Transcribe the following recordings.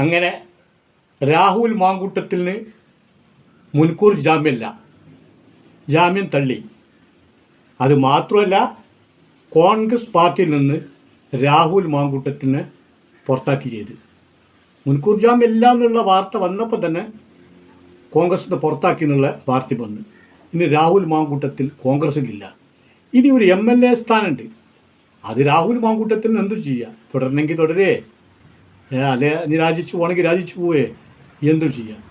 അങ്ങനെ രാഹുൽ മാങ്കൂട്ടത്തിന് മുൻകൂർ ജാമ്യമില്ല. ജാമ്യം തള്ളി. അത് മാത്രമല്ല കോൺഗ്രസ് പാർട്ടിയിൽ നിന്ന് രാഹുൽ മാങ്കൂട്ടത്തിനെ പുറത്താക്കി ചെയ്ത്. മുൻകൂർ ജാമ്യം ഇല്ല എന്നുള്ള വാർത്ത വന്നപ്പോൾ തന്നെ കോൺഗ്രസിന് പുറത്താക്കി എന്നുള്ള വാർത്ത വന്നു. ഇനി രാഹുൽ മാങ്കൂട്ടത്തിൽ കോൺഗ്രസിലില്ല. ഇനി ഒരു എം എൽ എ സ്ഥാനമുണ്ട്. അത് രാഹുൽ മാങ്കൂട്ടത്തിന് എന്തു ചെയ്യുക തുടരണമെങ്കിൽ തുടരേ. അല്ലെ? രാജിച്ചു പോകണമെങ്കിൽ രാജിച്ചു പോവേ. എന്തും ചെയ്യാം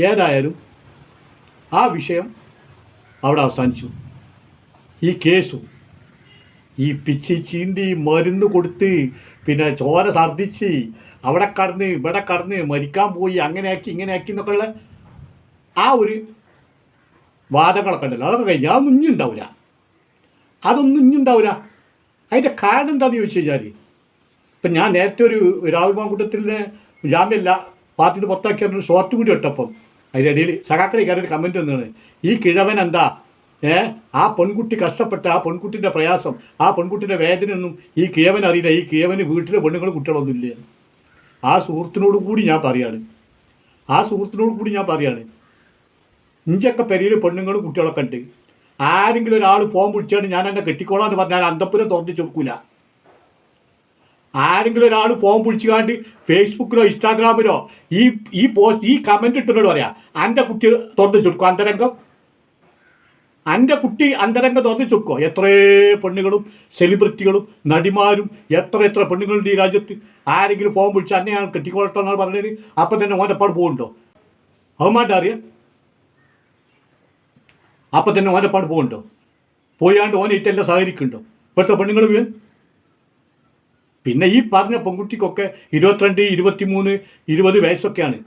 ഏതായാലും ആ വിഷയം അവിടെ അവസാനിച്ചു. ഈ കേസും ഈ പിച്ചി ചീന്തി മരുന്ന് കൊടുത്ത് പിന്നെ ചോര ഛർദിച്ച് അവിടെ കടന്ന് ഇവിടെ കടന്ന് മരിക്കാൻ പോയി അങ്ങനെയാക്കി ഇങ്ങനെയാക്കി എന്നൊക്കെ ഉള്ള ആ ഒരു വാദങ്ങളൊക്കെ ഉണ്ടല്ലോ. അതൊക്കെ കഴിഞ്ഞാൽ അതൊന്നും ഇനി ഉണ്ടാവില്ല. അതൊന്നും ഇനി ഉണ്ടാവില്ല. അതിന്റെ കാരണം എന്താണെന്ന് ചോദിച്ചു കഴിഞ്ഞാൽ ഇപ്പം ഞാൻ നേരത്തെ ഒരു രാഹുൽ മാങ്കൂട്ടത്തിന്റെ ജാമ്യമില്ല പാർട്ടിയിൽ പുറത്താക്കിയ ഒരു ഷോർട്ട് കൂടി ഇട്ടപ്പം അതിനിടയിൽ സഖാക്കളി കയറി കമന്റ് വന്നതാണ്. ഈ കിഴവൻ എന്താ? ഏ? ആ പെൺകുട്ടി കഷ്ടപ്പെട്ട ആ പെൺകുട്ടിന്റെ പ്രയാസം ആ പെൺകുട്ടിന്റെ വേദനയൊന്നും ഈ കിഴവൻ അറിയില്ല. ഈ കിഴവന് വീട്ടിലെ പെണ്ണുങ്ങളും കുട്ടികളൊന്നും ഇല്ല ആ സുഹൃത്തിനോട് കൂടി ഞാൻ പറയാണ്. ആ സുഹൃത്തിനോട് കൂടി ഞാൻ പറയാണ്. ഇഞ്ചൊക്കെ പെരിയിൽ പെണ്ണുങ്ങളും കുട്ടികളൊക്കെ ഉണ്ട്. ആരെങ്കിലും ഒരാൾ ഫോൺ വിളിച്ചാണ് ഞാൻ എന്നെ കെട്ടിക്കോളാം എന്ന് പറഞ്ഞാൽ അന്തപ്പുരം തുറന്നു ചോദിക്കൂല ആരെങ്കിലും ഒരാൾ ഫോം പിടിച്ചുകാണ്ട് ഫേസ്ബുക്കിലോ ഇൻസ്റ്റാഗ്രാമിലോ ഈ ഈ പോസ്റ്റ് ഈ കമന്റ് ഇട്ടിട്ട് പറയാം എന്റെ കുട്ടി തുറന്ന് ചുക്കോ അന്തരംഗം? എന്റെ കുട്ടി അന്തരംഗം തുറന്ന് ചുരുക്കോ? എത്രേ പെണ്ണുങ്ങളും സെലിബ്രിറ്റികളും നടിമാരും എത്ര എത്ര പെണ്ണുങ്ങളുണ്ട് ഈ രാജ്യത്ത്? ആരെങ്കിലും ഫോം വിളിച്ച് അന്നെ ഞാൻ കെട്ടിക്കോളട്ടെ എന്നാണ് പറഞ്ഞത്. അപ്പം തന്നെ ഓനപ്പാട് പോകുന്നുണ്ടോ അവന്മാരുടെ അറിയാം. അപ്പം തന്നെ ഓനപ്പാട് പോകുന്നുണ്ടോ പോയാണ്ട് ഓനെ ഇട്ടെല്ലാം സഹകരിക്കുന്നുണ്ടോ? ഇപ്പോഴത്തെ പെണ്ണുങ്ങൾ വീൻ പിന്നെ ഈ പറഞ്ഞ പെൺകുട്ടിക്കൊക്കെ ഇരുപത്തിരണ്ട് ഇരുപത്തിമൂന്ന് ഇരുപത് വയസ്സൊക്കെയാണ്.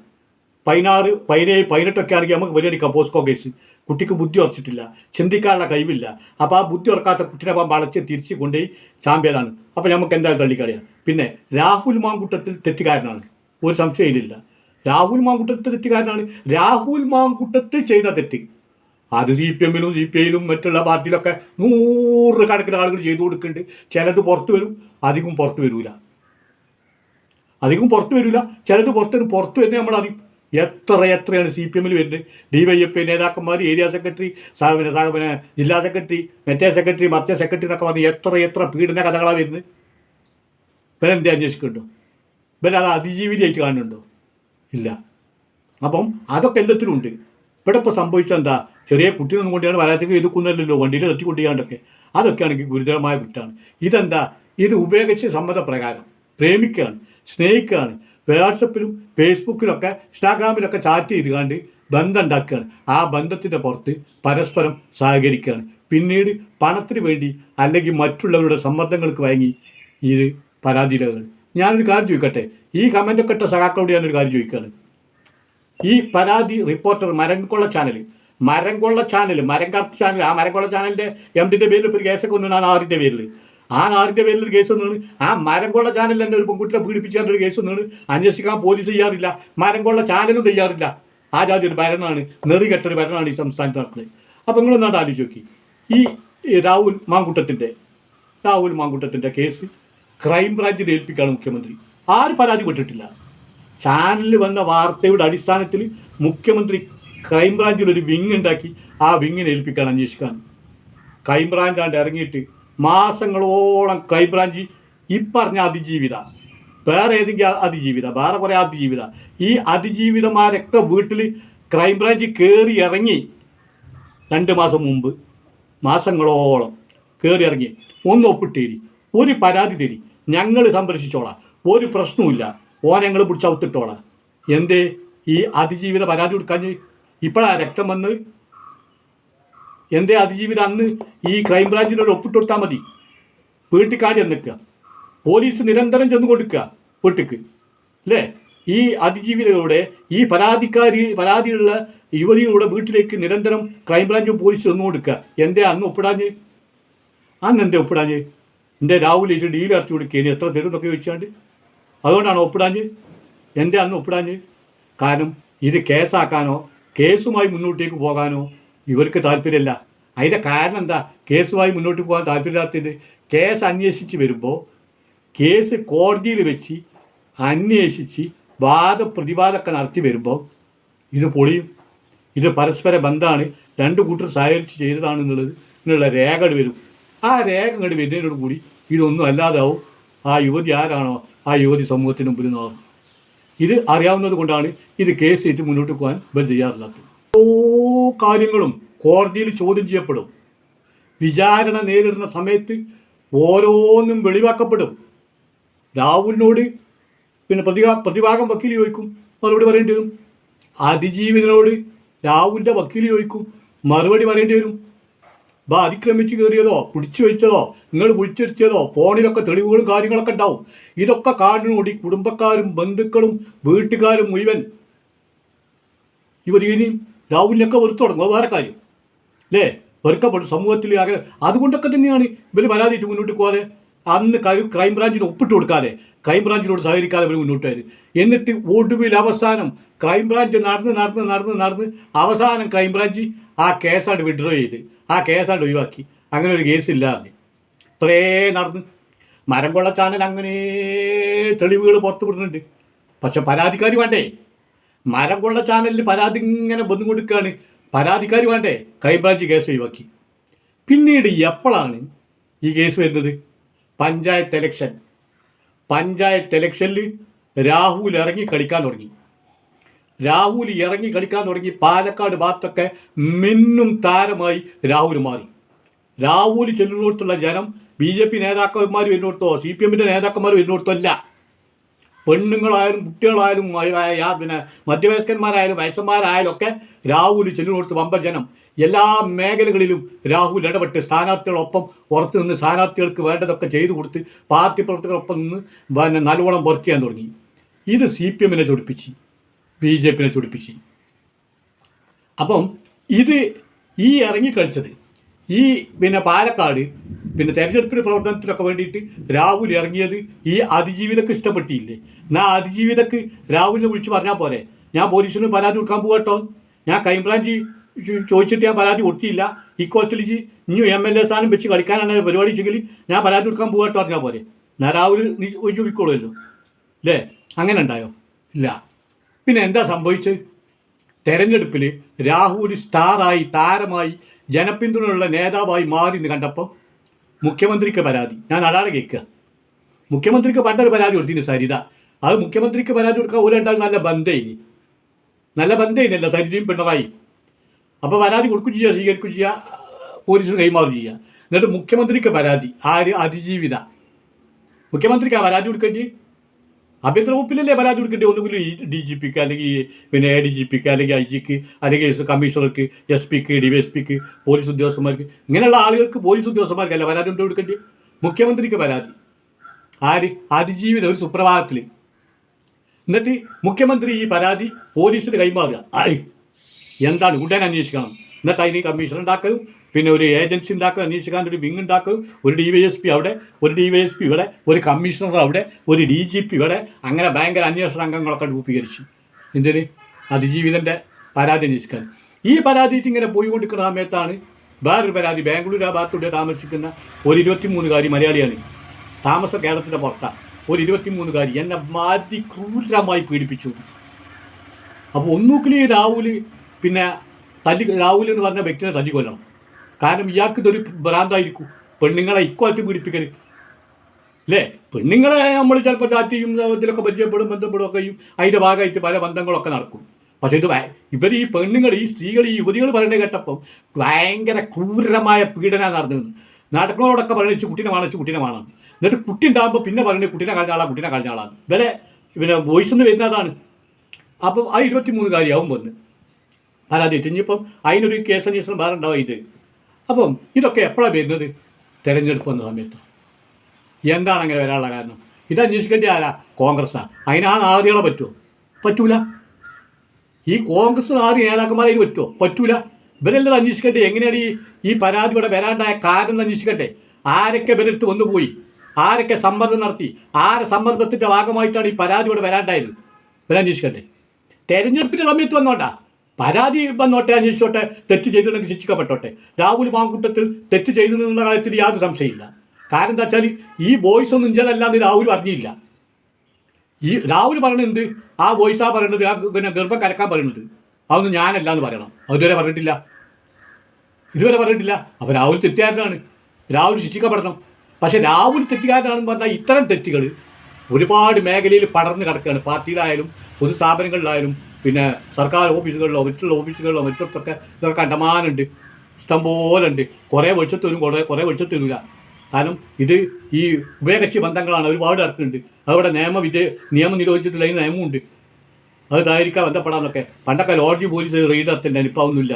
പതിനാറ് പതിനേഴ് പതിനെട്ടൊക്കെ ആണെങ്കിൽ നമുക്ക് പരിഗണിക്കാം പോസ്കോ കേസ് കുട്ടിക്ക് ബുദ്ധി ഉറച്ചിട്ടില്ല ചിന്തിക്കാനുള്ള കഴിവില്ല. അപ്പോൾ ആ ബുദ്ധി ഉറക്കാത്ത കുട്ടിനെ അപ്പം വളച്ച് തിരിച്ച് കൊണ്ടുപോയി ചാമ്പ്യനാണ്. അപ്പോൾ നമുക്ക് എന്തായാലും തള്ളിക്കളയാം. പിന്നെ രാഹുൽ മാങ്കുട്ടത്തിൽ തെറ്റുകാരനാണ്. ഒരു സംശയമില്ല രാഹുൽ മാങ്കുട്ടത്തിൽ തെറ്റുകാരനാണ്. രാഹുൽ മാങ്കുട്ടത്തിൽ ചെയ്ത തെറ്റ്. അത് സി പി എമ്മിലും സി പി ഐയിലും മറ്റുള്ള പാർട്ടിയിലൊക്കെ നൂറ് കണക്കിന് ആളുകൾ ചെയ്തു കൊടുക്കുന്നുണ്ട്. ചിലത് പുറത്ത് വരും അധികം പുറത്ത് വരില്ല അധികം പുറത്ത് വരില്ല ചിലത് പുറത്ത് വരും പുറത്ത് വരുന്നത് നമ്മൾ അറിയും. എത്ര എത്രയാണ് സി പി എമ്മിൽ വരുന്നത്? ഡി വൈ എഫ് ഐ നേതാക്കന്മാർ ഏരിയ സെക്രട്ടറി പിന്നെ പിന്നെ ജില്ലാ സെക്രട്ടറി മറ്റേ സെക്രട്ടറി മറ്റേ സെക്രട്ടറി എന്നൊക്കെ പറഞ്ഞ് എത്ര എത്ര പീഡന കഥകളാണ് വരുന്നത്? ഇവരെന്താ അന്വേഷിക്കുന്നുണ്ടോ? ഇവരത് അതിജീവിതയായിട്ട് കാണുന്നുണ്ടോ? ഇല്ല. അപ്പം അതൊക്കെ എല്ലാത്തിലും ഉണ്ട്. ഇവിടെ ഇപ്പോൾ സംഭവിച്ചത് എന്താ ചെറിയ കുട്ടിയൊന്നും കൊണ്ടാണ് വരാത്തേക്ക് എതുക്കുന്നല്ലോ വണ്ടിയിൽ തട്ടിക്കൊണ്ടിയാണ്ടൊക്കെ അതൊക്കെയാണെങ്കിൽ ഗുരുതരമായ കുറ്റമാണ് ഇതെന്താ? ഇത് ഉപയോഗിച്ച് സമ്മതപ്രകാരം പ്രേമിക്കുകയാണ് സ്നേഹിക്കുകയാണ്. വാട്സപ്പിലും ഫേസ്ബുക്കിലൊക്കെ ഇൻസ്റ്റാഗ്രാമിലൊക്കെ ചാറ്റ് ചെയ്ത് കണ്ട് ബന്ധം ഉണ്ടാക്കുകയാണ്. ആ ബന്ധത്തിന്റെ പുറത്ത് പരസ്പരം സഹകരിക്കുകയാണ്. പിന്നീട് പണത്തിന് വേണ്ടി അല്ലെങ്കിൽ മറ്റുള്ളവരുടെ സമ്മർദ്ദങ്ങൾക്ക് വഴങ്ങി ഇത് പരാതിയിലാണ് ഞാനൊരു കാര്യം ചോദിക്കട്ടെ? ഈ കമന്റൊക്കെ ഇട്ട സഖാക്കളോട് ഞാനൊരു കാര്യം ചോദിക്കുകയാണ്. ഈ പരാതി റിപ്പോർട്ടർ മരംകൊള്ള ചാനൽ മരംകൊള്ള ചാനൽ മരംകാർത്ത് ചാനൽ ആ മരംകൊള്ള ചാനലിന്റെ എം ഡിന്റെ പേരിൽ ഒരു കേസൊക്കെ ഒന്നും ആ നാറിന്റെ പേരിൽ ആ നാറിന്റെ പേരിൽ ഒരു കേസ് ഒന്നാണ് ആ മരംകൊള്ള ചാനലിൽ തന്നെ ഒരു പെൺകുട്ടിയെ പീഡിപ്പിച്ചാൽ ഒരു കേസ് ഒന്നാണ് അന്വേഷിക്കാൻ പോലീസ് ചെയ്യാറില്ല മരംകൊള്ള ചാനലും ചെയ്യാറില്ല ആ ജാതി ഒരു ഭരണമാണ്. നെറികെട്ടൊരു ഭരണമാണ് ഈ സംസ്ഥാനത്ത് നടക്കുന്നത് അപ്പോൾ നിങ്ങളൊന്നാണ്ട് ആലോചിച്ച് നോക്കി. ഈ രാഹുൽ മാങ്കുട്ടത്തിന്റെ രാഹുൽ മാങ്കുട്ടത്തിന്റെ കേസ് ക്രൈംബ്രാഞ്ചിൽ ഏൽപ്പിക്കുകയാണ് മുഖ്യമന്ത്രി. ആരും പരാതി പെട്ടിട്ടില്ല. ചാനലിൽ വന്ന വാർത്തയുടെ അടിസ്ഥാനത്തിൽ മുഖ്യമന്ത്രി ക്രൈംബ്രാഞ്ചിൽ ഒരു വിങ് ഉണ്ടാക്കി ആ വിങ്ങിനെ ഏൽപ്പിക്കാൻ അന്വേഷിക്കാൻ. ക്രൈംബ്രാഞ്ചാണ്ട് ഇറങ്ങിയിട്ട് മാസങ്ങളോളം ക്രൈംബ്രാഞ്ച് ഈ പറഞ്ഞ അതിജീവിത വേറെ ഏതെങ്കിലും അതിജീവിത വേറെ കുറേ അതിജീവിത. ഈ അതിജീവിതമാരൊക്കെ വീട്ടിൽ ക്രൈംബ്രാഞ്ച് കയറി ഇറങ്ങി രണ്ട് മാസം മുമ്പ് മാസങ്ങളോളം കയറി ഇറങ്ങി. ഒന്ന് ഒപ്പിട്ടേരി ഒരു പരാതി തരി. ഞങ്ങൾ സംരക്ഷിച്ചോളാം. ഒരു പ്രശ്നവുമില്ല. ഓനെ ഞങ്ങൾ പിടിച്ച് ഔത്തിട്ടോളാം എന്തേ? ഈ അതിജീവിത പരാതി കൊടുക്കാൻ ഇപ്പോഴാ രക്തം വന്ന്? എന്തേ അതിജീവിത അന്ന് ഈ ക്രൈംബ്രാഞ്ചിനോട് ഒരു ഒപ്പിട്ട് കൊടുത്താൽ മതി. വീട്ടിൽ കാര്യം നിൽക്കുക പോലീസ് നിരന്തരം ചെന്ന് കൊടുക്കുക വീട്ടിക്ക്. അല്ലേ? ഈ അതിജീവിതകളുടെ ഈ പരാതിക്കാരി പരാതിയുള്ള യുവതികളുടെ വീട്ടിലേക്ക് നിരന്തരം ക്രൈംബ്രാഞ്ചും പോലീസ് ചെന്ന് കൊടുക്കുക. എന്തേ അന്ന് ഒപ്പിടാഞ്ഞ്? അന്ന് എന്തേ ഒപ്പിടാഞ്ഞ്? എന്റെ രാഹുൽ ഇത് ഡീൽ അടച്ചു കൊടുക്കുക എത്ര തരും എന്നൊക്കെ ചോദിച്ചാണ്ട്. അതുകൊണ്ടാണ് ഒപ്പിടാഞ്ഞ് എന്റെ അന്ന് ഒപ്പിടാഞ്ഞ്. കാരണം ഇത് കേസാക്കാനോ കേസുമായി മുന്നോട്ടേക്ക് പോകാനോ ഇവർക്ക് താല്പര്യമില്ല. അതിന്റെ കാരണം എന്താ? കേസുമായി മുന്നോട്ട് പോകാൻ താല്പര്യമില്ലാത്തത് കേസ് അന്വേഷിച്ച് വരുമ്പോൾ കേസ് കോടതിയിൽ വെച്ച് അന്വേഷിച്ച് വാദ പ്രതിവാദമൊക്കെ നടത്തി വരുമ്പോൾ ഇത് പൊളിയും. ഇത് പരസ്പര ബന്ധമാണ്. രണ്ട് കൂട്ടർ സഹകരിച്ച് ചെയ്തതാണെന്നുള്ളത് എന്നുള്ള രേഖ ഇങ്ങട് വരും. ആ രേഖ ഇങ്ങോട്ട് വരുന്നതിനോട് കൂടി ഇതൊന്നും അല്ലാതാവും. ആ യുവതി ആരാണോ? ആ യുവതി സമൂഹത്തിന് മുമ്പിൽ നിന്നാവും ഇത് അറിയാവുന്നത് കൊണ്ടാണ് ഇത് കേസ് ഏറ്റ് മുന്നോട്ട് പോകാൻ ഇവർ തയ്യാറില്ലാത്തത്. ഓരോ കാര്യങ്ങളും കോടതിയിൽ ചോദ്യം ചെയ്യപ്പെടും. വിചാരണ നേരിടുന്ന സമയത്ത് ഓരോന്നും വെളിവാക്കപ്പെടും. രാഹുലിനോട് പിന്നെ പ്രതിഭാ പ്രതിഭാഗം വക്കീൽ ചോദിക്കും മറുപടി പറയേണ്ടി വരും. അതിജീവിതനോട് രാഹുലിന്റെ വക്കീൽ ചോദിക്കും മറുപടി പറയേണ്ടി വരും. ബാ അതിക്രമിച്ചു കയറിയതോ പിടിച്ചു വെച്ചതോ നിങ്ങൾ വിളിച്ചിരുത്തിയതോ ഫോണിലൊക്കെ തെളിവുകളും കാര്യങ്ങളൊക്കെ ഉണ്ടാവും. ഇതൊക്കെ കാണുന്നോടി കുടുംബക്കാരും ബന്ധുക്കളും വീട്ടുകാരും മുഴുവൻ ഇവർ ഇനിയും രാഹുലിനൊക്കെ വെറുത്തു തുടങ്ങും. വേറെ കാര്യം. അല്ലേ? വെറുക്കപ്പെടും. സമൂഹത്തിൽ ആകെ അതുകൊണ്ടൊക്കെ തന്നെയാണ് ഇവർ പരാതിയിട്ട് മുന്നോട്ട് പോകാതെ അന്ന് ക്രൈംബ്രാഞ്ചിന് ഒപ്പിട്ട് കൊടുക്കാതെ ക്രൈംബ്രാഞ്ചിനോട് സഹകരിക്കാതെ അവർ മുന്നോട്ട് വരും എന്നിട്ട് ഒടുവിൽ അവസാനം ക്രൈംബ്രാഞ്ച് നടന്ന് നടന്ന് നടന്ന് നടന്ന് അവസാനം ക്രൈംബ്രാഞ്ച് ആ കേസാണ് വിഡ്രോ ചെയ്ത് ആ കേസാണ് ഒഴിവാക്കി. അങ്ങനെ ഒരു കേസ് എന്ന് ഇത്രേ നടന്ന്. മരം കൊള്ള ചാനൽ അങ്ങനെ തെളിവുകൾ പുറത്തു വിടുന്നുണ്ട്. പക്ഷെ പരാതിക്കാരി വേണ്ടേ? മരം കൊള്ള ചാനലിൽ പരാതി ഇങ്ങനെ ബന്ധം കൊടുക്കുകയാണ്. പരാതിക്കാരി വേണ്ടേ? ക്രൈംബ്രാഞ്ച് കേസ് ഒഴിവാക്കി. പിന്നീട് എപ്പോഴാണ് ഈ കേസ് വരുന്നത്? പഞ്ചായത്ത് എലക്ഷൻ പഞ്ചായത്ത് എലക്ഷനിൽ രാഹുൽ ഇറങ്ങി കളിക്കാൻ തുടങ്ങി. രാഹുൽ ഇറങ്ങി കളിക്കാൻ തുടങ്ങി. പാലക്കാട് ഭാഗത്തൊക്കെ മിന്നും താരമായി രാഹുൽ മാറി. രാഹുൽ ചെല്ലുന്നിടത്തുള്ള ജനം ബി ജെ പി നേതാക്കന്മാർ വരുന്നിടത്തോ സി പി എമ്മിന്റെ നേതാക്കന്മാർ വരുന്നിടത്തോ അല്ല. പെണ്ണുങ്ങളായാലും കുട്ടികളായാലും പിന്നെ മധ്യവയസ്കന്മാരായാലും വയസ്സന്മാരായാലും ഒക്കെ രാഹുൽ ചെല്ലുന്നിടത്ത് വമ്പ ജനം എല്ലാ മേഖലകളിലും രാഹുൽ ഇടപെട്ട് സ്ഥാനാർത്ഥികളൊപ്പം പുറത്ത് നിന്ന് സ്ഥാനാർത്ഥികൾക്ക് വേണ്ടതൊക്കെ ചെയ്തു കൊടുത്ത് പാർട്ടി പ്രവർത്തകരൊപ്പം നിന്ന് പിന്നെ നല്ലോണം വർക്ക് ചെയ്യാൻ തുടങ്ങി. ഇത് സി പി എമ്മിനെ ചൊടിപ്പിച്ച് ബി ജെ പിനെ ചൊടിപ്പിച്ച്. അപ്പം ഇത് ഈ ഇറങ്ങിക്കളിച്ചത് ഈ പിന്നെ പാലക്കാട് പിന്നെ തെരഞ്ഞെടുപ്പിന് പ്രവർത്തനത്തിനൊക്കെ വേണ്ടിയിട്ട് രാഹുൽ ഇറങ്ങിയത് ഈ അതിജീവിതക്ക് ഇഷ്ടപ്പെട്ടില്ലേ എന്നാൽ അതിജീവിതക്ക് രാഹുലിനെ വിളിച്ച് പറഞ്ഞാൽ പോരെ. ഞാൻ പോലീസിന് പരാതി കൊടുക്കാൻ പോകട്ടോ ഞാൻ ക്രൈംബ്രാഞ്ച് ചോദിച്ചിട്ട് ഞാൻ പരാതി കൊടുത്തില്ല ഇക്കോത്തിൽ ഇനി എം എൽ എ സ്ഥാനം വെച്ച് കളിക്കാനാണ് പരിപാടി വെച്ചെങ്കിൽ ഞാൻ പരാതി കൊടുക്കാൻ പോകട്ടോ പറഞ്ഞാൽ പോരെ. എന്നാൽ രാഹുൽ നീ ഒഴിച്ചു വിളിക്കോളുമല്ലോ അല്ലേ അങ്ങനെ ഉണ്ടായോ? ഇല്ല. പിന്നെ എന്താ സംഭവിച്ചത്? തെരഞ്ഞെടുപ്പിൽ രാഹുൽ സ്റ്റാറായി താരമായി ജനപിന്തുണയുള്ള നേതാവായി മാറി എന്ന് കണ്ടപ്പോൾ മുഖ്യമന്ത്രിക്ക് പരാതി. ഞാൻ അതാണ് കേൾക്കുക. മുഖ്യമന്ത്രിക്ക് പണ്ടൊരു പരാതി കൊടുത്തിന് സരിത. അത് മുഖ്യമന്ത്രിക്ക് പരാതി കൊടുക്കാൻ ഒരു രണ്ടാൾ നല്ല ബന്ധയിനി നല്ല ബന്ധയിനല്ല സരിതയും പിണറായി അപ്പോൾ പരാതി കൊടുക്കും ചെയ്യുക സ്വീകരിക്കും ചെയ്യുക പോലീസിന് കൈമാറും ചെയ്യുക എന്നിട്ട് മുഖ്യമന്ത്രിക്ക് പരാതി. ആര്? അതിജീവിത. മുഖ്യമന്ത്രിക്ക് ആ പരാതി കൊടുക്കേണ്ടി ആഭ്യന്തര വകുപ്പിലല്ലേ പരാതി കൊടുക്കേണ്ടി ഒന്നുകിൽ ഈ ഡി ജി പിക്ക് അല്ലെങ്കിൽ പിന്നെ എ ഡി ജി പിക്ക് അല്ലെങ്കിൽ ഐ ജിക്ക് അല്ലെങ്കിൽ കമ്മീഷണർക്ക് എസ് പിക്ക് ഡി വൈ എസ് പിക്ക് പോലീസ് ഉദ്യോഗസ്ഥന്മാർക്ക് ഇങ്ങനെയുള്ള ആളുകൾക്ക് പോലീസ് ഉദ്യോഗസ്ഥന്മാർക്കല്ല പരാതി കൊണ്ട് കൊടുക്കേണ്ടി മുഖ്യമന്ത്രിക്ക് പരാതി ആര് അതിജീവിത ഒരു സുപ്രഭാതത്തിൽ എന്നിട്ട് മുഖ്യമന്ത്രി ഈ പരാതി പോലീസിന് കൈമാറുക എന്താണ് ഉടൻ അന്വേഷിക്കണം എന്നിട്ട് അതിന് കമ്മീഷൻ ഉണ്ടാക്കും പിന്നെ ഒരു ഏജൻസി ഉണ്ടാക്കും അന്വേഷിക്കാൻ ഒരു വിങ് ഉണ്ടാക്കും ഒരു ഡി വൈ എസ് പി അവിടെ ഒരു ഡി വൈ എസ് പി ഇവിടെ ഒരു കമ്മീഷണർ അവിടെ ഒരു ഡി ജി പി ഇവിടെ അങ്ങനെ ഭയങ്കര അന്വേഷണ അംഗങ്ങളൊക്കെ രൂപീകരിച്ചു. എന്തിന്? അതിജീവിതന്റെ പരാതി അന്വേഷിക്കാൻ ഈ പരാതി ഇങ്ങനെ പോയിക്കൊണ്ടിരിക്കുന്ന സമയത്താണ് വേറൊരു പരാതി. ബാംഗ്ലൂർ ആ ഭാഗത്തൂടെ താമസിക്കുന്ന ഒരു ഇരുപത്തിമൂന്നുകാരി മലയാളിയാണ്. താമസ കേരളത്തിന്റെ പുറത്താണ് ഒരു ഇരുപത്തിമൂന്നുകാരി എന്നെ മാറ്റി ക്രൂരമായി പീഡിപ്പിച്ചു. അപ്പോൾ ഒന്നുകിൽ രാഹുൽ പിന്നെ തല്ലി രാഹുൽ എന്ന് പറഞ്ഞ വ്യക്തിനെ തല്ലി കൊല്ലണം. കാരണം ഇയാൾക്ക് ഇതൊരു ഭ്രാന്തായിരിക്കും. പെണ്ണുങ്ങളെ ഇക്വാലിറ്റി പീഡിപ്പിക്കൽ അല്ലേ പെണ്ണുങ്ങളെ നമ്മൾ ചിലപ്പോൾ ചാറ്റിയും ഇതിലൊക്കെ പരിചയപ്പെടും ബന്ധപ്പെടും ഒക്കെ ചെയ്യും അതിന്റെ ഭാഗമായിട്ട് പല ബന്ധങ്ങളൊക്കെ നടക്കും. പക്ഷേ ഇത് ഇവർ ഈ പെണ്ണുങ്ങൾ ഈ സ്ത്രീകൾ ഈ യുവതികൾ പറയുന്നത് കേട്ടപ്പം ഭയങ്കര ക്രൂരമായ പീഡന നടന്നു നാടകങ്ങളോടൊക്കെ പറയുന്നത് കുട്ടീനെ വാണിച്ച് കുട്ടീനെ വാണാം. എന്നിട്ട് കുട്ടി ഉണ്ടാകുമ്പോൾ പിന്നെ പറയുന്നത് കുട്ടീനെ കളഞ്ഞാളാ കുട്ടീനെ കളഞ്ഞാളാണ് ഇവരെ പിന്നെ വോയിസ് എന്ന് വരുന്നതാണ്. അപ്പം ആ ഇരുപത്തി മൂന്ന് കാര്യമാവും വന്ന്. പരാതി ഇനിയിപ്പം അതിനൊരു കേസ് അന്വേഷണം വേറെ ഉണ്ടാവും ഇത്. അപ്പം ഇതൊക്കെ എപ്പോഴാണ് വരുന്നത്? തെരഞ്ഞെടുപ്പ് വന്ന സമയത്ത്. എന്താണ് അങ്ങനെ വരാനുള്ള കാരണം? ഇത് അന്വേഷിക്കേണ്ട ആരാ? കോൺഗ്രസ്സാണ് അതിനാ ആദ്യങ്ങളെ പറ്റുമോ പറ്റൂല. ഈ കോൺഗ്രസ് ആദ്യ നേതാക്കന്മാരെ ഇത് പറ്റുമോ പറ്റൂല. ഇവരെല്ലാം അന്വേഷിക്കട്ടെ. എങ്ങനെയാണ് ഈ ഈ പരാതി ഇവിടെ വരാണ്ടായ കാരണം എന്ന് അന്വേഷിക്കട്ടെ. ആരൊക്കെ ഇവരെടുത്ത് വന്നുപോയി? ആരൊക്കെ സമ്മർദ്ദം നടത്തി? ആരെ സമ്മർദ്ദത്തിന്റെ ഭാഗമായിട്ടാണ് ഈ പരാതി ഇവിടെ വരാണ്ടായത്? ഇവരന്വേഷിക്കട്ടെ. തെരഞ്ഞെടുപ്പിന്റെ സമയത്ത് വന്നോട്ടാ പരാതി വന്നോട്ടെ അന്വേഷിച്ചോട്ടെ തെറ്റ് ചെയ്തിട്ടുണ്ടെങ്കിൽ ശിക്ഷിക്കപ്പെട്ടോട്ടെ. രാഹുൽ മാങ്കൂട്ടത്തിൽ തെറ്റ് ചെയ്തു എന്നുള്ള കാര്യത്തിൽ യാതൊരു സംശയമില്ല കാരണം എന്താ വെച്ചാൽ ഈ വോയിസ് ഒന്നും ഇഞ്ചതല്ല എന്ന് രാഹുൽ പറഞ്ഞില്ല ഈ രാഹുൽ പറയണത് ആ വോയിസാ പറയണത് ആ പിന്നെ ഗർഭം കലക്കാൻ പറയണത്. അതൊന്നും ഞാനല്ല എന്ന് പറയണം അതുവരെ പറഞ്ഞിട്ടില്ല. ഇതുവരെ പറഞ്ഞിട്ടില്ല. അപ്പോൾ രാഹുൽ തെറ്റുകാരനാണ്. രാഹുൽ ശിക്ഷിക്കപ്പെടണം. പക്ഷേ രാഹുൽ തെറ്റുകാരനാണെന്ന് പറഞ്ഞാൽ ഇത്തരം തെറ്റുകൾ ഒരുപാട് മേഖലയിൽ പടർന്ന് കിടക്കുകയാണ്. പാർട്ടിയിലായാലും പൊതു സ്ഥാപനങ്ങളിലായാലും പിന്നെ സർക്കാർ ഓഫീസുകളിലോ മറ്റുള്ള ഓഫീസുകളിലോ മറ്റിടത്തൊക്കെ ഇതൊക്കെ കണ്ടമാനുണ്ട്. ഇഷ്ടംപോലെ ഉണ്ട് കുറേ വെളിച്ചത്ത് വരും കുറേ കുറേ വെളിച്ചത്ത് വരില്ല കാരണം ഇത് ഈ ഉഭയകക്ഷി ബന്ധങ്ങളാണ് ഒരുപാട് ഇറക്കുന്നുണ്ട് അവിടെ നിയമവിദ്യ നിയമം നിരോധിച്ചിട്ടില്ല അതിന് നിയമമുണ്ട്. അത് സഹകരിക്കാൻ ബന്ധപ്പെടാമെന്നൊക്കെ പണ്ടൊക്കെ ലോഡ്ജ് പോലീസ് റെയ്ഡ് നടത്തില്ല ഇപ്പോൾ ഒന്നുമില്ല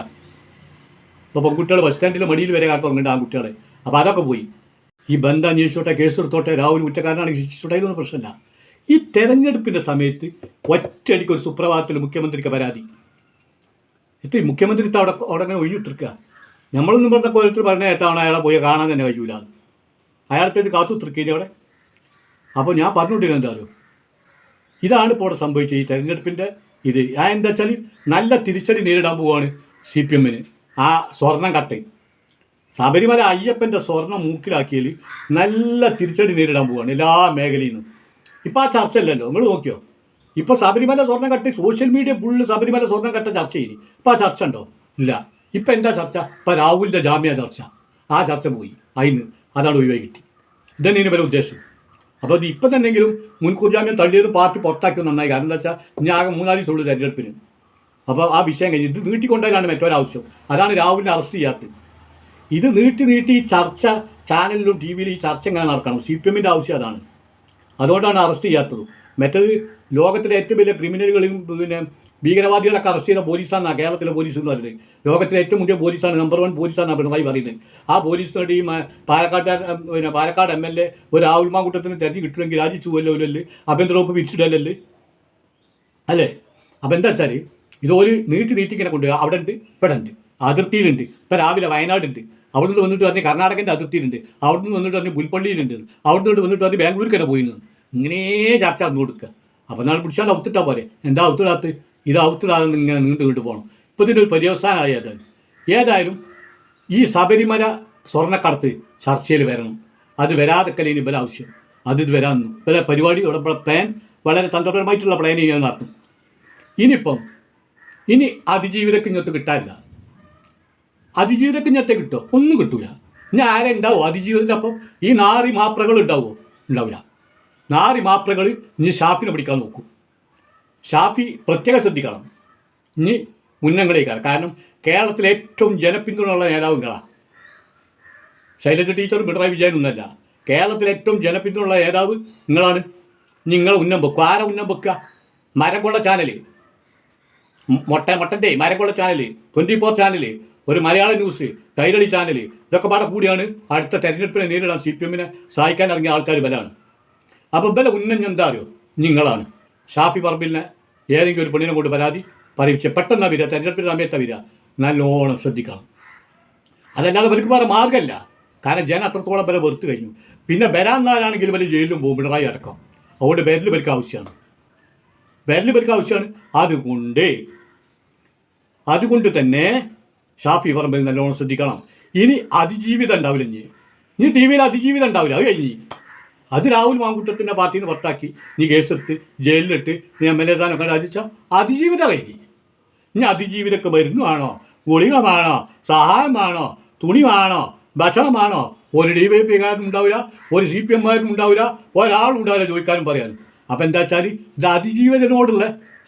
ഇപ്പോൾ പെൺകുട്ടികൾ ബസ് സ്റ്റാൻഡിൽ മടിയിൽ വരെ കാലത്ത് ആ ആൺകുട്ടികളെ. അപ്പോൾ അതൊക്കെ പോയി. ഈ ബന്ധം അന്വേഷിച്ചോട്ടെ കേസ് എടുത്തോട്ടെ രാഹുൽ കുറ്റക്കാരനാണെങ്കിൽ ശിക്ഷിച്ചോട്ടെ ഇതൊന്നും പ്രശ്നമില്ല. ഈ തെരഞ്ഞെടുപ്പിന്റെ സമയത്ത് ഒറ്റയടിക്ക് ഒരു സുപ്രഭാതത്തിൽ മുഖ്യമന്ത്രിക്ക് പരാതി. എത്തി മുഖ്യമന്ത്രി അവിടെ അവിടെ അങ്ങനെ ഒഴിഞ്ഞിട്ടിരിക്കുക നമ്മളൊന്നും പറഞ്ഞ കോലത്തിൽ പറഞ്ഞ ഏട്ടാണ് അയാളെ പോയി കാണാൻ തന്നെ കഴിയൂല. അയാളത്തേത് കാത്തു തൃക്കീന്റെ അവിടെ? അപ്പോൾ ഞാൻ പറഞ്ഞുകൊണ്ടിരുന്ന എന്തായാലും? ഇതാണ് ഇപ്പോൾ ഇവിടെ സംഭവിച്ചത് ഈ തെരഞ്ഞെടുപ്പിന്റെ ഇത്. ഞാൻ എന്താ വെച്ചാൽ നല്ല തിരിച്ചടി നേരിടാൻ പോവുകയാണ് സി പി എമ്മിന്. ആ സ്വർണം കട്ട്. ശബരിമല അയ്യപ്പന്റെ സ്വർണം മൂക്കിലാക്കിയതിൽ നല്ല തിരിച്ചടി നേരിടാൻ പോവുകയാണ് എല്ലാ മേഖലയിൽ നിന്നും ഇപ്പം ആ ചർച്ച അല്ലല്ലോ നിങ്ങൾ നോക്കിയോ. ഇപ്പോൾ ശബരിമല സ്വർണം കട്ട് സോഷ്യൽ മീഡിയ ഫുള്ള് ശബരിമല സ്വർണം കട്ട ചർച്ച ചെയ്യും ഇപ്പം ആ ചർച്ച ഉണ്ടോ? ഇല്ല. ഇപ്പം എന്താ ചർച്ച? ഇപ്പം രാഹുലിന്റെ ജാമ്യ ചർച്ച. ആ ചർച്ച പോയി. അതിന് അതാണ് ഒഴിവായി കിട്ടി. ഇതന്നെ ഇതിന് വരെ ഉദ്ദേശം. അപ്പോൾ അത് ഇപ്പം തന്നെങ്കിലും മുൻകൂർ ജാമ്യം തള്ളിയത് പാർട്ടി പുറത്താക്കിയത് നന്നായി. കാരണം എന്താ വെച്ചാൽ ഇനി ആകെ മൂന്നാൽ ദിവസം ഉള്ളൂ തെരഞ്ഞെടുപ്പിന്. അപ്പോൾ ആ വിഷയം കഴിഞ്ഞ് ഇത് നീട്ടിക്കൊണ്ടുവരാനാണ് മറ്റൊരാവശ്യം അതാണ് രാഹുലിനെ അറസ്റ്റ് ചെയ്യാത്തത്. ഇത് നീട്ടി നീട്ടി ഈ ചർച്ച ചാനലിലും ടി വിയിലും ഈ ചർച്ച എങ്ങനെ നടക്കണം. സി പി എമ്മിന്റെ ആവശ്യം അതാണ്. അതുകൊണ്ടാണ് അറസ്റ്റ് ചെയ്യാത്തത്. മറ്റത് ലോകത്തിലെ ഏറ്റവും വലിയ ക്രിമിനലുകളും പിന്നെ ഭീകരവാദികളൊക്കെ അറസ്റ്റ് ചെയ്ത പോലീസാണ് കേരളത്തിലെ പോലീസ് എന്ന് പറയുന്നത്. ലോകത്തിലെ ഏറ്റവും വലിയ പോലീസാണ് നമ്പർ വൺ പോലീസാണ് പിണറായി പറയുന്നത്. ആ പോലീസ് വേണ്ടി ഈ പാലക്കാട് പിന്നെ പാലക്കാട് എം എൽ എ ഒരു ആവുൽമാങ്കൂട്ടത്തിന് തെരഞ്ഞു കിട്ടുമെങ്കിൽ രാജിച്ചു അല്ലേ ആഭ്യന്തര വകുപ്പ് പിരിച്ചിടല്ലേ അല്ലേ? അപ്പം എന്താ വെച്ചാൽ ഇതുപോലെ നീട്ടി നീട്ടിങ്ങനെ കൊണ്ടുപോയി അവിടെ ഉണ്ട് ഇവിടെ ഉണ്ട് അതിർത്തിയിലുണ്ട്. ഇപ്പം രാവിലെ വയനാടുണ്ട്. അവിടെ നിന്ന് വന്നിട്ട് പറഞ്ഞ് കർണാടകന്റെ അതിർത്തിയിലുണ്ട്. അവിടെ നിന്ന് വന്നിട്ട് പറഞ്ഞ് പുൽപ്പള്ളിയിലുണ്ട്. അവിടെ നിന്ന് വന്നിട്ട് പറഞ്ഞ് ബാംഗ്ലൂർക്ക് തന്നെ ഇങ്ങനേ ഇങ്ങനെ ചർച്ച അന്ന് കൊടുക്കുക. അപ്പോൾ നാളെ പിടിച്ചാൽ ഔത്തിട്ടാ പോരെ. എന്താ ഔത്തിടാത്ത് ഇത് ഔത്തിടാതെ ഇങ്ങനെ നീണ്ടു വീണ്ടു പോകണം ഇപ്പോൾ ഇതിന്റെ ഒരു പര്യവസാനമായി ഏതായാലും. ഏതായാലും ഈ ശബരിമല സ്വർണക്കടത്ത് ചർച്ചയിൽ വരണം. അത് വരാതെ ഇനി ഇവരെ ആവശ്യം. അത് ഇത് വരാമെന്നു ഇവരെ പരിപാടി ഇവിടെ പ്ലാൻ വളരെ തന്ത്രപരമായിട്ടുള്ള പ്ലാൻ ചെയ്യാൻ നടത്തും ഇനിയിപ്പം ഇനി ഇങ്ങോട്ട് കിട്ടാനില്ല. അതിജീവിതക്കിഞ്ഞത്തെ കിട്ടുമോ ഒന്നും കിട്ടൂല. ഞാൻ ആരെ ഉണ്ടാവും അതിജീവിതത്തിൽ അപ്പം ഈ നാറി മാപ്രകൾ ഉണ്ടാവുമോ ഉണ്ടാവില്ല നാറി മാപ്രകൾ ഇനി ഷാഫിനെ പിടിക്കാൻ നോക്കും. ഷാഫി പ്രത്യേകം ശ്രദ്ധിക്കണം. ഇനി മുന്നങ്ങളേക്കാണ് കാരണം കേരളത്തിലെ ഏറ്റവും ജനപിന്തുണയുള്ള നേതാവ് നിങ്ങളാണ് ശൈലജ ടീച്ചറും പിണറായി വിജയൻ ഒന്നല്ല. കേരളത്തിലെ ഏറ്റവും ജനപിന്തുണയുള്ള നേതാവ് നിങ്ങളാണ് നിങ്ങൾ ഉന്നം വെക്കുക ആരെ ഉന്നം വെക്കുക? മരംകൊള്ള ചാനൽ മൊട്ട മൊട്ടന്റെ മരംകൊള്ള ചാനൽ ട്വന്റി ഫോർ ചാനൽ ഒരു മലയാള ന്യൂസ് കൈരളി ചാനൽ ഇതൊക്കെ പാടെ കൂടിയാണ് അടുത്ത തെരഞ്ഞെടുപ്പിനെ നേരിടാൻ സി പി എമ്മിനെ സഹായിക്കാൻ ഇറങ്ങിയ ആൾക്കാർ ബലാണ് അപ്പോൾ ഇവലെ ഉന്നം എന്താ അറിയോ? നിങ്ങളാണ്. ഷാഫി പറമ്പിലിനെ ഏതെങ്കിലും ഒരു പെണ്ണിനെ കൊണ്ട് പരാതി പറയിപ്പിച്ച പെട്ടെന്നാ വരിക തെരഞ്ഞെടുപ്പിന്റെ സമയത്ത് വരിക. നല്ലോണം ശ്രദ്ധിക്കണം. അതല്ലാതെ ഇവർക്ക് വേറെ മാർഗമല്ല കാരണം ജനം അത്രത്തോളം വില വെറുത്ത് കഴിഞ്ഞു. പിന്നെ ബലാന്നാരാണെങ്കിൽ വലിയ ജയിലിലും പോകും പിണറായി അടക്കം. അതുകൊണ്ട് ബെരൽ വലിക്ക് ആവശ്യമാണ്. ബെരൽ വലിക്ക് ആവശ്യമാണ്. അതുകൊണ്ട് അതുകൊണ്ട് തന്നെ ഷാഫി പറമ്പിൽ നല്ലോണം ശ്രദ്ധിക്കണം. ഇനി അതിജീവിതം ഉണ്ടാവില്ല ഇനി. ഇനി ടി വിയിൽ അതിജീവിതം ഉണ്ടാവില്ല. അത് കഴിഞ്ഞ് അത് രാഹുൽ മാങ്കുട്ടത്തിന്റെ പാർട്ടിയിൽ നിന്ന് പുറത്താക്കി. നീ കേസെടുത്ത് ജയിലിലിട്ട് നീ എം എൽ എ സ്ഥാനമൊക്കെ രാജിച്ച അതിജീവിതം കഴിഞ്ഞ്. ഇനി അതിജീവിതമൊക്കെ മരുന്നാണോ ഗുളിക വേണോ സഹായം വേണോ തുണി വേണോ ഭക്ഷണമാണോ? ഒരു ഡി വൈ പിക്കാരും ഉണ്ടാവില്ല ഒരു സി പി എമ്മാരും ഉണ്ടാവില്ല ഒരാളും ഉണ്ടാവില്ല ചോദിക്കാനും പറയാനും. അപ്പം എന്താ വെച്ചാൽ ഇത് അതിജീവിതനോടുള്ള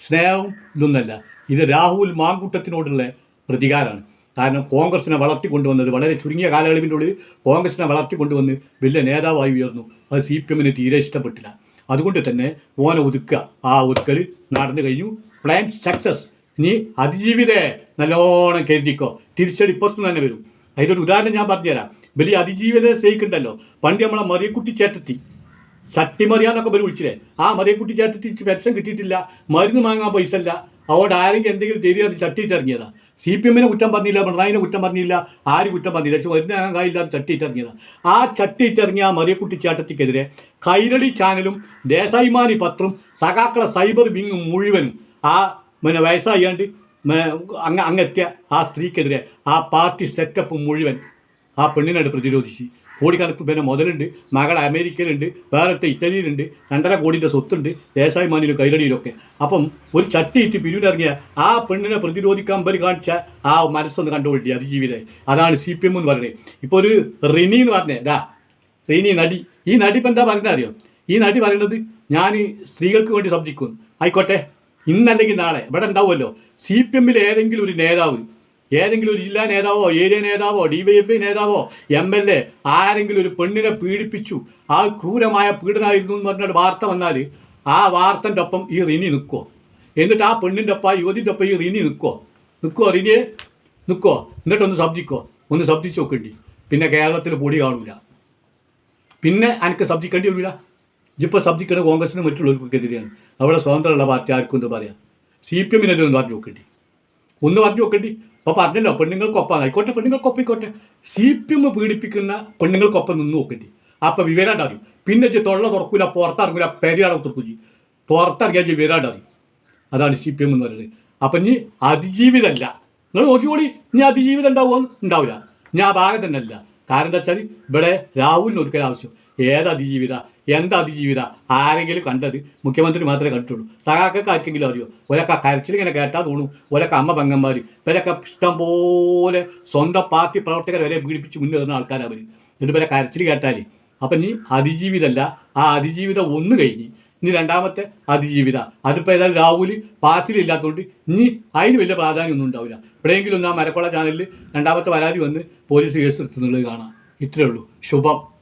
സ്നേഹവും ഇതൊന്നല്ല. ഇത് രാഹുൽ മാങ്കൂട്ടത്തിനോടുള്ള പ്രതികാരമാണ്. കാരണം കോൺഗ്രസിനെ വളർത്തിക്കൊണ്ടുവന്നത് വളരെ ചുരുങ്ങിയ കാലയളവിന്റെ ഉള്ളിൽ കോൺഗ്രസിനെ വളർത്തിക്കൊണ്ടുവന്ന് വലിയ നേതാവായി ഉയർന്നു. അത് സി പി എമ്മിന് തീരെ ഇഷ്ടപ്പെട്ടില്ല. അതുകൊണ്ട് തന്നെ ഓനെ ഒതുക്കുക. ആ ഒതുക്കൽ നടന്നു കഴിഞ്ഞു. പ്ലാൻ സക്സസ് ഇനി അതിജീവിതേ നല്ലോണം കരുതിക്കോ. തിരിച്ചടി ഇപ്പുറത്ത് തന്നെ വരും. അതിലൊരു ഉദാഹരണം ഞാൻ പറഞ്ഞുതരാം. വലിയ അതിജീവിതയെ സ്നേഹിക്കുന്നുണ്ടല്ലോ. പണ്ട് നമ്മളെ മറിയക്കുട്ടി ചേട്ടത്തി. ചട്ടിമറിയാന്നൊക്കെ പേര് വിളിച്ചില്ലേ? ആ മറിയക്കുട്ടി ചേട്ടത്തി പെൻഷൻ കിട്ടിയിട്ടില്ല. മരുന്ന് വാങ്ങാൻ പൈസ ഇല്ല. അതുകൊണ്ട് ആരെങ്കിലും എന്തെങ്കിലും തരിക ചട്ടിയിട്ട് ഇറങ്ങിയതാ. സി പി എമ്മിനെ കുറ്റം പറഞ്ഞില്ല പിണറായിനെ കുറ്റം പറഞ്ഞില്ല ആര് കുറ്റം പറഞ്ഞില്ല. പക്ഷെ മരുന്ന് വാങ്ങാൻ കായില്ലാതെ ചട്ടിയിട്ട് ആ ചട്ടിയിട്ടിറങ്ങിയ മറിയക്കുട്ടി ചേട്ടത്തിക്കെതിരെ കൈരളി ചാനലും ദേശാഭിമാനി പത്രം സഖാക്കളെ സൈബർ വിങ്ങും മുഴുവനും ആ പിന്നെ വയസ്സായാണ്ട് അങ്ങ അങ്ങ് അങ്ങെത്തിയ ആ സ്ത്രീക്കെതിരെ ആ പാർട്ടി സെറ്റപ്പ് മുഴുവൻ ആ പെണ്ണിനോട് പ്രതിരോധിച്ച്. കോടിക്കണക്കിന് പിന്നെ മുതലുണ്ട് മകൾ അമേരിക്കയിലുണ്ട് വേറത്തെ ഇറ്റലിയിലുണ്ട് രണ്ടര കോടിന്റെ സ്വത്തുണ്ട് ദേശായി മാനിലും കൈരടിയിലൊക്കെ അപ്പം ഒരു ചട്ടിയിട്ട് ഇട്ട് പിരിവിനിറങ്ങിയ ആ പെണ്ണിനെ പ്രതിരോധിക്കാൻ പരി കാണിച്ച ആ മനസ്സൊന്ന് കണ്ടുപിടി അതിജീവിതം. അതാണ് സി പി എം എന്ന് പറയുന്നത്. ഇപ്പോൾ ഒരു റിനി എന്ന് പറഞ്ഞേ ദാ റിനി നടി. ഈ നടി ഇപ്പം എന്താ പറയുന്നത് അറിയോ? ഈ നടി പറയുന്നത് ഞാൻ സ്ത്രീകൾക്ക് വേണ്ടി ശബ്ദിക്കും ആയിക്കോട്ടെ ഇന്നല്ലെങ്കിൽ നാളെ. ഇവിടെ ഉണ്ടാവുമല്ലോ സി പി എമ്മിൽ ഏതെങ്കിലും ഒരു നേതാവ് ഏതെങ്കിലും ഒരു ജില്ലാ നേതാവോ ഏരിയ നേതാവോ ഡി വൈ എഫ് ഐ നേതാവോ എം എൽ എ ആരെങ്കിലും ഒരു പെണ്ണിനെ പീഡിപ്പിച്ചു ആ ക്രൂരമായ പീഡനമായിരുന്നു എന്ന് പറഞ്ഞിട്ട് വാർത്ത വന്നാൽ ആ വാർത്തന്റെ ഒപ്പം ഈ റിനി നിൽക്കുമോ എന്നിട്ട് ആ പെണ്ണിന്റെ ഒപ്പം ആ യുവതിന്റെ ഒപ്പം ഈ റിനി നിൽക്കുമോ നിൽക്കുമോ റിനിയെ നിൽക്കുമോ എന്നിട്ടൊന്ന് ശബ്ദിക്കോ ഒന്ന് ശബ്ദിച്ച് നോക്കേണ്ടി. പിന്നെ കേരളത്തിൽ പൊടി കാണൂല. പിന്നെ എനിക്ക് ശബ്ദിക്കേണ്ടി വരില്ല ഇപ്പോൾ ശബ്ദിക്കണ കോൺഗ്രസിനും മറ്റുള്ളവർക്കെതിരെയാണ്. അവിടെ സ്വതന്ത്രമുള്ള പാർട്ടി ആർക്കും എന്താ പറയാം? സി പി എമ്മിനെതിരെ ഒന്ന് പറഞ്ഞു നോക്കേണ്ടി. ഒന്ന് പറഞ്ഞു നോക്കേണ്ടി. അപ്പോൾ പറഞ്ഞല്ലോ പെണ്ണുങ്ങൾക്കൊപ്പം ആയിക്കോട്ടെ പെണ്ണുങ്ങൾക്കൊപ്പം ആയിക്കോട്ടെ. സി പി എം പീഡിപ്പിക്കുന്ന പെണ്ണുങ്ങൾക്കൊപ്പം നിന്ന് നോക്കേണ്ടി അപ്പോൾ വിവരാണ്ടറിയും പിന്നെ തൊള്ള തുറക്കൂല പുറത്തിറങ്ങൂല പെരിയാടെ തുറക്കൂജി പുറത്തിറങ്ങിയാൽ വിവരാണ്ട് അറിയും. അതാണ് സി പി എം എന്ന് പറയുന്നത്. അപ്പം ഇനി അതിജീവിതല്ല. നിങ്ങൾ നോക്കിക്കോളി ഇനി അതിജീവിതം ഉണ്ടാവുമോ ഉണ്ടാവില്ല. ഞാൻ ഭാഗം തന്നെ അല്ല കാരണം എന്താ വെച്ചാൽ ഇവിടെ രാഹുലിന് ഒതുക്കൽ ആവശ്യം. ഏത് അതിജീവിത? എന്താ അതിജീവിത? ആരെങ്കിലും കണ്ടത് മുഖ്യമന്ത്രി മാത്രമേ കണ്ടിട്ടുള്ളൂ. സഹാക്കൾക്ക് ആർക്കെങ്കിലും അറിയോ? ഒരൊക്കെ കരച്ചിൽ ഇങ്ങനെ കേട്ടാൽ തോന്നും. ഒരൊക്കെ അമ്മ പങ്കന്മാർ ഇവരൊക്കെ ഇഷ്ടം പോലെ സ്വന്തം പാർട്ടി പ്രവർത്തകരെ വരെ പീഡിപ്പിച്ച് മുന്നേറുന്ന ആൾക്കാരാണ് അവർ എന്നിട്ട് ഇവരെ കരച്ചിൽ കേട്ടാൽ അപ്പം നീ അതിജീവിതമല്ല ആ അതിജീവിതം ഒന്ന് കഴിഞ്ഞ് ഇനി രണ്ടാമത്തെ അതിജീവിത. അതിപ്പോൾ ഏതായാലും രാഹുൽ പാർട്ടിയിലില്ലാത്തതുകൊണ്ട് ഇനി അതിന് വലിയ പ്രാധാന്യമൊന്നും ഉണ്ടാവില്ല. എവിടെയെങ്കിലും ഒന്ന് ആ മരക്കുള ചാനലിൽ രണ്ടാമത്തെ പരാതി വന്ന് പോലീസ് കേസ് എടുത്തുന്നുള്ളത് കാണാം. ഇത്രയേ ഉള്ളൂ. ശുഭം.